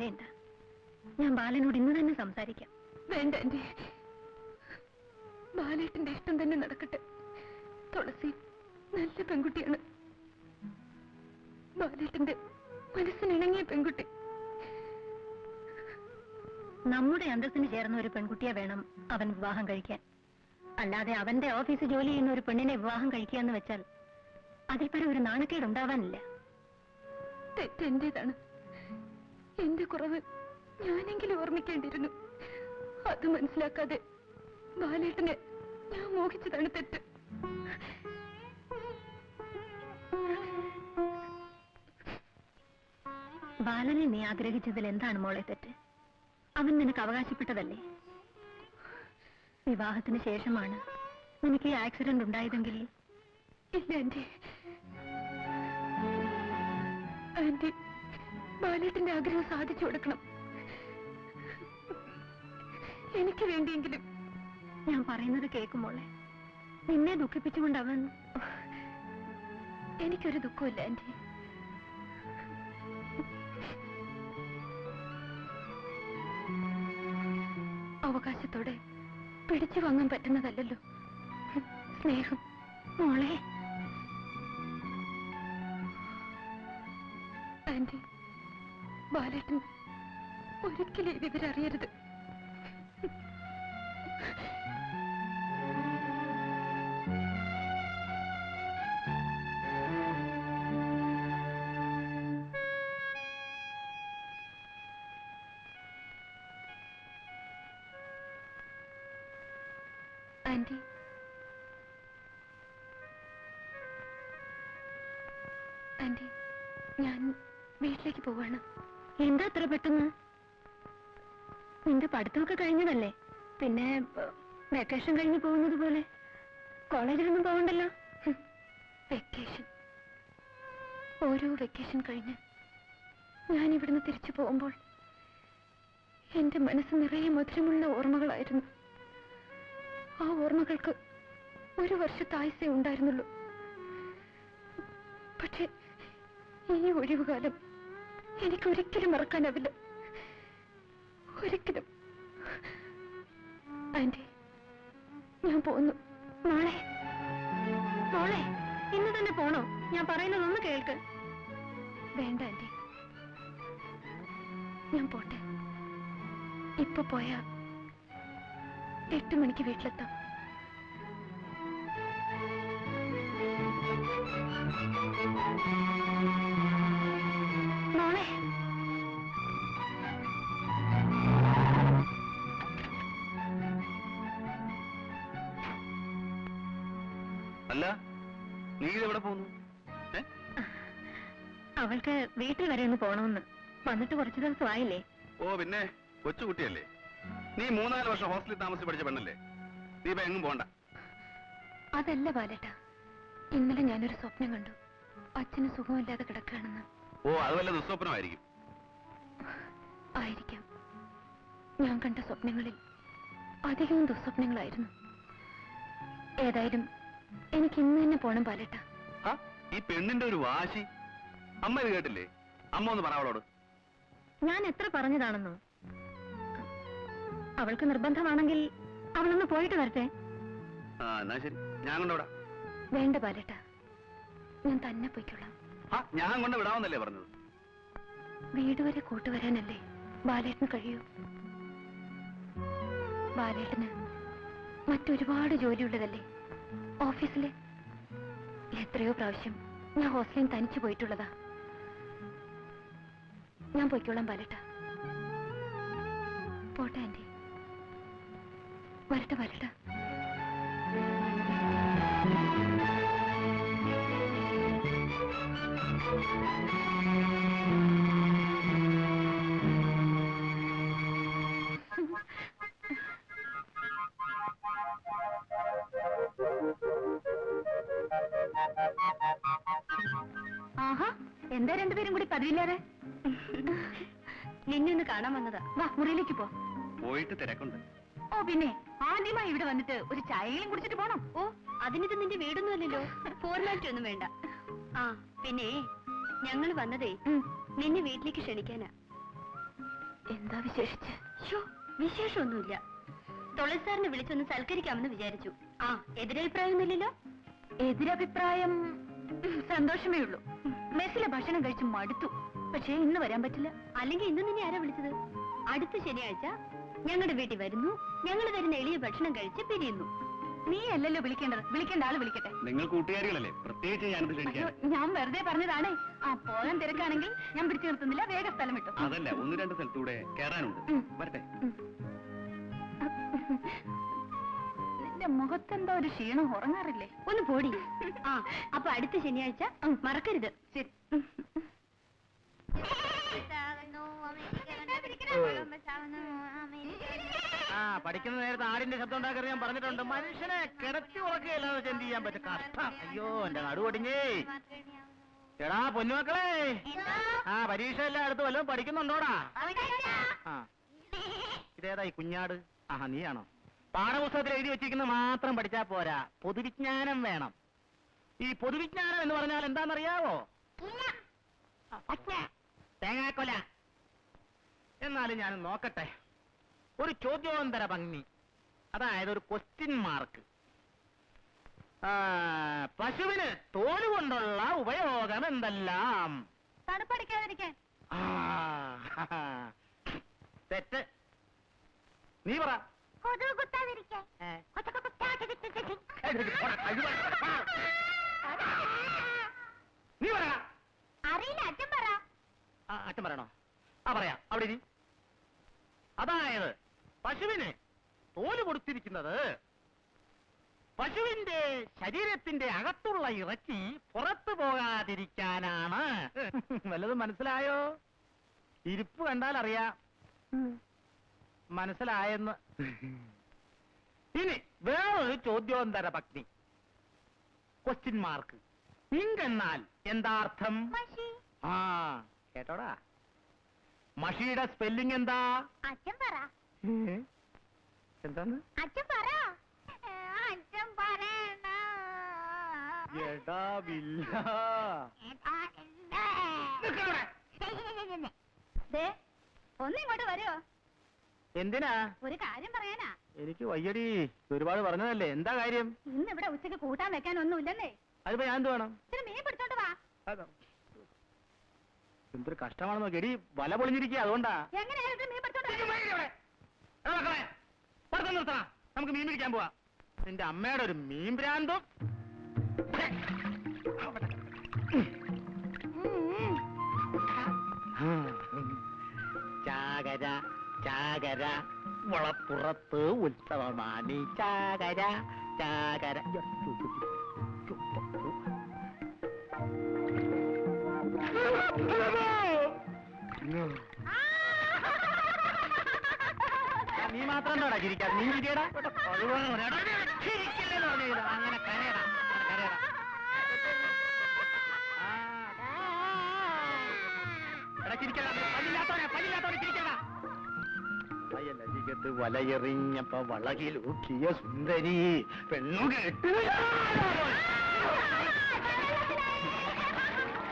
വേണ്ട. ഞാൻ ബാലനോട് ഇന്ന് തന്നെ സംസാരിക്കാം. വേണ്ട എന്റെ. ബാലേട്ടന്റെ ഇഷ്ടം തന്നെ നടക്കട്ടെ. തുളസി നല്ല പെൺകുട്ടിയാണ്. ബാലേട്ടന്റെ മനസ്സിനിണങ്ങിയ പെൺകുട്ടി. നമ്മുടെ അന്തസ്സിന് ചേർന്ന ഒരു പെൺകുട്ടിയെ വേണം അവൻ വിവാഹം കഴിക്കാൻ. അല്ലാതെ അവന്റെ ഓഫീസ് ജോലി ചെയ്യുന്ന ഒരു പെണ്ണിനെ വിവാഹം കഴിക്കുക എന്ന് വെച്ചാൽ അതിൽ പരം ഒരു നാണക്കേട് ഉണ്ടാവാനില്ല തെറ്റെന്റേതാണ്. എന്റെ കുറവ് ഞാനെങ്കിലും ഓർമ്മിക്കേണ്ടിയിരുന്നു. അത് മനസ്സിലാക്കാതെ ബാലേട്ടനെ ഞാൻ മോഹിച്ചതാണ് തെറ്റ്. ബാലനെ നീ ആഗ്രഹിച്ചതിൽ എന്താണ് മോളെ തെറ്റ്? അവൻ നിനക്ക് അവകാശപ്പെട്ടതല്ലേ? വിവാഹത്തിന് ശേഷമാണ് നിനക്ക് ഈ ആക്സിഡന്റ് ഉണ്ടായതെങ്കിൽ? ഇല്ല ആന്റി. ആന്റി ബാലേട്ടന്റെ ആഗ്രഹം സാധിച്ചു കൊടുക്കണം. എനിക്ക് വേണ്ടിയെങ്കിലും ഞാൻ പറയുന്നത് കേൾക്കുമ്പോളെ നിന്നെ ദുഃഖിപ്പിച്ചുകൊണ്ട് അവൻ എനിക്കൊരു ദുഃഖമില്ല ആന്റി. അവകാശത്തോടെ പിടിച്ചു വാങ്ങാൻ പറ്റുന്നതല്ലല്ലോ സ്നേഹം മോളെ. ബാലേട്ടൻ ഒരിക്കലും ഈ വിവരം അറിയരുത്. ആന്റി. ആന്റി ഞാൻ വീട്ടിലേക്ക് പോവാണ്. എന്താ അത്ര പെട്ടെന്ന്? നിന്റെ പഠിത്തമൊക്കെ കഴിഞ്ഞതല്ലേ? പിന്നെ വെക്കേഷൻ കഴിഞ്ഞ് പോകുന്നത് പോലെ കോളേജിലൊന്നും പോകണ്ടല്ലോ വെക്കേഷൻ ഓരോ വെക്കേഷൻ കഴിഞ്ഞ് ഞാൻ ഇവിടുന്ന് തിരിച്ചു പോകുമ്പോൾ എന്റെ മനസ്സ് നിറയെ മധുരമുള്ള ഓർമ്മകളായിരുന്നു. ആ ഓർമ്മകൾക്ക് ഒരു വർഷത്തായുസേ ഉണ്ടായിരുന്നുള്ളൂ. പക്ഷെ ഈ ഒഴിവുകാലം എനിക്ക് ഒരിക്കലും മറക്കാനാവില്ല. ഒരിക്കലും. ആന്റി ഞാൻ പോന്നു. മോളെ. മോളെ ഇന്ന് തന്നെ പോണോ? ഞാൻ പറയുന്നതൊന്ന് കേൾക്ക്. വേണ്ട ആന്റി. ഞാൻ പോട്ടെ. ഇപ്പൊ പോയാ എട്ട് മണിക്ക് വീട്ടിലെത്താം. അല്ല നീ ഇതെവിടെ പോകുന്നു? അവൾക്ക് വീട്ടിൽ വരെ ഒന്ന് പോണമെന്ന് വന്നിട്ട് കുറച്ചു ദിവസം ആയില്ലേ ഓ പിന്നെ കൊച്ചുകുട്ടിയല്ലേ. നീ മൂന്നാൽ വർഷം ഹോസ്റ്റലിൽ താമസിച്ച് പഠിച്ച പെണ്ണല്ലേ? നീ ഇപ്പൊ എങ്ങും പോണ്ട. അതല്ല ബാലേട്ട. ഇന്നലെ ഞാനൊരു സ്വപ്നം കണ്ടു. അച്ഛന് സുഖമില്ലാതെ കിടക്കുകയാണെന്ന്. ഓ അത് വല്ല ദുസ്വപ്നമായിരിക്കും. ആയിരിക്കാം. ഞാൻ കണ്ട സ്വപ്നങ്ങളിൽ അധികവും ദുസ്വപ്നങ്ങളായിരുന്നു. ഏതായാലും എനിക്ക് ഇന്ന് തന്നെ പോണം ബാലേട്ട ആ ഈ പെണ്ണിന്റെ ഒരു വാശി. അമ്മ ഇത് കേട്ടില്ലേ? അമ്മ ഒന്ന് പറ അവളോട്. ഞാൻ എത്ര പറഞ്ഞതാണെന്നോ? അവൾക്ക് നിർബന്ധമാണെങ്കിൽ അവളൊന്ന് പോയിട്ട് വരട്ടെ. ആ എന്നാ ശരി. ഞാൻ കൊണ്ടുവിടാം വേണ്ട പാലട്ട. ഞാൻ തന്നെ പോയിക്കൊള്ളാം. ആ ഞാൻ കൊണ്ട് വിടാമെന്നല്ലേ പറഞ്ഞത്? വീട് വരെ കൂട്ടുവരാനല്ലേ ബാലേട്ടന് കഴിയൂ. ബാലേട്ടന് മറ്റൊരുപാട് ജോലിയുള്ളതല്ലേ? ഓഫീസിൽ എത്രയോ പ്രാവശ്യം ഞാൻ ഹോസ്റ്റലിൽ തനിച്ചു പോയിട്ടുള്ളതാ. ഞാൻ പോയിക്കോളാം പാലട്ട പോട്ടെ ആന്റി. വരട്ടെ വരട്ടെ എന്താ രണ്ടുപേരും കൂടി പതിവില്ലാതെ? നിന്നെ ഒന്ന് കാണാൻ വന്നതാ. വാ മുറിയിലേക്ക് പോ. പോയിട്ട് തിരക്കുണ്ട്. ഓ പിന്നെ ആദ്യമായി ഇവിടെ വന്നിട്ട് ഒരു ചായയിലും കുടിച്ചിട്ട് പോണം. ഓ അതിനിത് നിന്റെ വീടൊന്നും അല്ലല്ലോ ഫോർമാലിറ്റി ഒന്നും വേണ്ട. ആ പിന്നെ ഞങ്ങൾ വന്നതേ നിന്നെ വീട്ടിലേക്ക് ക്ഷണിക്കാനാ. എന്താ വിശേഷിച്ച്? ഷോ വിശേഷമൊന്നുമില്ല. തുളസാറിനെ വിളിച്ചൊന്ന് സൽക്കരിക്കാമെന്ന് വിചാരിച്ചു. ആ എതിരഭിപ്രായമൊന്നുമില്ലല്ലോ? എതിരഭിപ്രായം സന്തോഷമേ ഉള്ളൂ. മെസ്സിലെ ഭക്ഷണം കഴിച്ച് മടുത്തു. പക്ഷേ ഇന്ന് വരാൻ പറ്റില്ല. അല്ലെങ്കിൽ ഇന്ന് നിന്നെ ആരാ വിളിച്ചത്? അടുത്ത ശനിയാഴ്ച ഞങ്ങളുടെ വീട്ടിൽ വരുന്നു. ഞങ്ങൾ തരുന്ന എളിയ ഭക്ഷണം കഴിച്ച് പിരിയുന്നു. നീ അല്ലല്ലോ വിളിക്കേണ്ടത്. വിളിക്കേണ്ട ആൾ വിളിക്കട്ടെ. നിങ്ങൾ കൂട്ടുകാരികളല്ലേ? പ്രത്യേകിച്ച് ഞാൻ ഞാൻ വെറുതെ പറഞ്ഞതാണേ. ആ പോകാൻ തിരക്കാണെങ്കിൽ ഞാൻ പിടിച്ചു നിർത്തുന്നില്ല. വേഗം സ്ഥലം വിട്ടു. അതല്ല ഒന്ന് രണ്ട് സ്ഥലത്തൂടെ കേറാനുണ്ട്. വരട്ടെ. നിന്റെ മുഖത്തെന്തോ ഒരു ക്ഷീണം ഉറങ്ങാറില്ലേ? ഒന്ന് പോടി. ആ. അപ്പൊ അടുത്ത ശനിയാഴ്ച മറക്കരുത്. ശരി. ആ പഠിക്കുന്ന നേരത്ത് ആടിന്റെ ശബ്ദം ഉണ്ടാക്കരുത് ഞാൻ പറഞ്ഞിട്ടുണ്ട്. മനുഷ്യനെ കിടത്തി ഉറക്കുകയല്ലാതെ എന്ത് ചെയ്യാൻ പറ്റും? കഷ്ടം. അയ്യോ എന്റെ നടുവടിഞ്ഞേ എടാ പൊന്നുമക്കളെ. ആ പരീക്ഷ എല്ലാം അടുത്ത് വല്ലതും പഠിക്കുന്നുണ്ടോടാ? ആ. ഇതേതാ ഈ കുഞ്ഞാട്? ആഹാ നീയാണോ? പാഠപുസ്തകത്തിൽ എഴുതി വെച്ചിരിക്കുന്നത് മാത്രം പഠിച്ചാൽ പോരാ. പൊതുവിജ്ഞാനം വേണം. ഈ പൊതുവിജ്ഞാനം എന്ന് പറഞ്ഞാൽ എന്താണെന്നറിയാവോ. തേങ്ങാക്കൊല. എന്നാലും ഞാൻ നോക്കട്ടെ. ഒരു ചോദ്യോത്തര ഭംഗി. അതായത് ഒരു ക്വസ്റ്റ്യൻ മാർക്ക് പശുവിന് തോൽ കൊണ്ടുള്ള ഉപയോഗം എന്തെല്ലാം? തണുപ്പടിക്കാതിരിക്കാൻ. തെറ്റ്. നീ പറ. നീ പറ. അറിയില്ല അച്ഛൻ പറ. ആ, അച്ഛൻ പറയണോ? ആ പറയാ. അവിടെ ഇരി. അതായത് പശുവിന് തോൽ കൊടുത്തിരിക്കുന്നത് പശുവിന്റെ ശരീരത്തിന്റെ അകത്തുള്ള ഇറച്ചി പുറത്തു പോകാതിരിക്കാനാണ്. വല്ലതും മനസ്സിലായോ? ഇരിപ്പ് കണ്ടാൽ അറിയാം മനസ്സിലായെന്ന്. ഇനി വേറൊരു ചോദ്യോന്തര പത്നി. ക്വസ്റ്റ്യൻ മാർക്ക് ഇങ്കെന്നാൽ എന്താ അർത്ഥം ആ കേട്ടോടാ. മഷിയുടെ സ്പെല്ലിംഗ് എന്താ? അച്ഛൻ പറ? എന്താണ്? അച്ഛൻ പറ. അച്ഛൻ പറയണ. ഒന്നിങ്ങോട്ട് വരുമോ എന്തിനാ? ഒരു കാര്യം പറയാനാ. എനിക്ക് വയ്യടി. ഒരുപാട് പറഞ്ഞതല്ലേ. എന്താ കാര്യം? ഇന്ന് ഇവിടെ ഉച്ചയ്ക്ക് കൂട്ടാൻ വെക്കാൻ ഒന്നുമില്ലെന്നേ അതിപ്പോ ഞാൻ എന്ത് വേണം? ഇച്ചിരി മീൻ പിടിച്ചോണ്ട് വാ. എന്തൊരു കഷ്ടമാണെന്ന് നോക്കി. എടി വല പൊളിഞ്ഞിരിക്കുക അതുകൊണ്ടാ. എങ്ങനെയാ ഇച്ചിരി മീൻ പിടിച്ചോണ്ട് നിർത്തണം. നമുക്ക് മീൻ പിടിക്കാൻ പോവാ. നിന്റെ അമ്മയുടെ ഒരു മീൻ ഭ്രാന്തും. ചാകര. ചാകര വളപ്പുറത്ത് ഉത്സവമാണ്. ചാകര ചാകര. നീ മാത്രം എന്താടാ ചിരിക്കാതെ നീ ചിരിയടാ? ചിരിക്കില്ലെന്ന് പറഞ്ഞില്ല അങ്ങനെ കരയടാ കരയടാ ചിരിക്കടാ പല്ലില്ലാത്തവനെ ചിരിക്കടാ വയലരികത്ത് വലയെറിഞ്ഞപ്പ വളകിലൂക്കിയ സുന്ദരി പെണ്ണു കേട്ടു